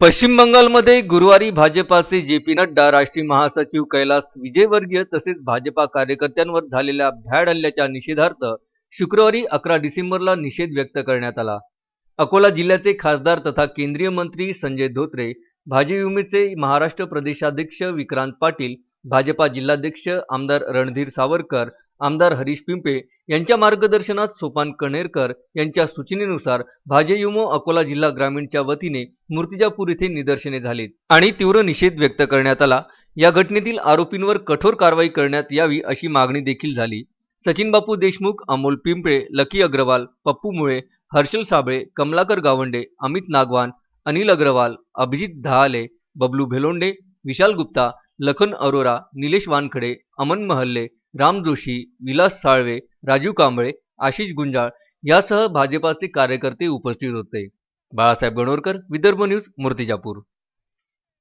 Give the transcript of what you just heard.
पश्चिम बंगालमध्ये गुरुवारी भाजपाचे जे पी नड्डा राष्ट्रीय महासचिव कैलास विजयवर्गीय तसेच भाजपा कार्यकर्त्यांवर झालेल्या भ्याड हल्ल्याच्या निषेधार्थ शुक्रवारी अकरा डिसेंबरला निषेध व्यक्त करण्यात आला. अकोला जिल्ह्याचे खासदार तथा केंद्रीय मंत्री संजय धोत्रे भाजयुमीचे महाराष्ट्र प्रदेशाध्यक्ष विक्रांत पाटील भाजपा जिल्हाध्यक्ष आमदार रणधीर सावरकर आमदार हरीश पिंपे यांच्या मार्गदर्शनात सोपान कणेरकर यांच्या सूचनेनुसार भाजयुमो अकोला जिल्हा ग्रामीणच्या वतीने मूर्तिजापूर येथे निदर्शने झालीत आणि तीव्र निषेध व्यक्त करण्यात आला. या घटनेतील आरोपींवर कठोर कारवाई करण्यात यावी अशी मागणी देखील झाली. सचिन बापू देशमुख अमोल पिंपळे लकी अग्रवाल पप्पू मुळे हर्षल साबळे कमलाकर गावंडे अमित नागवान अनिल अग्रवाल अभिजित धहाले बबलू भेलोंडे विशाल गुप्ता लखन अरोरा निलेश वानखडे अमन महल्ले राम जोशी विलास साळवे राजू कांबळे आशिष गुंजाळ यासह भाजपाचे कार्यकर्ते उपस्थित होते. बाळासाहेब गणोरकर विदर्भ न्यूज मूर्तिजापूर.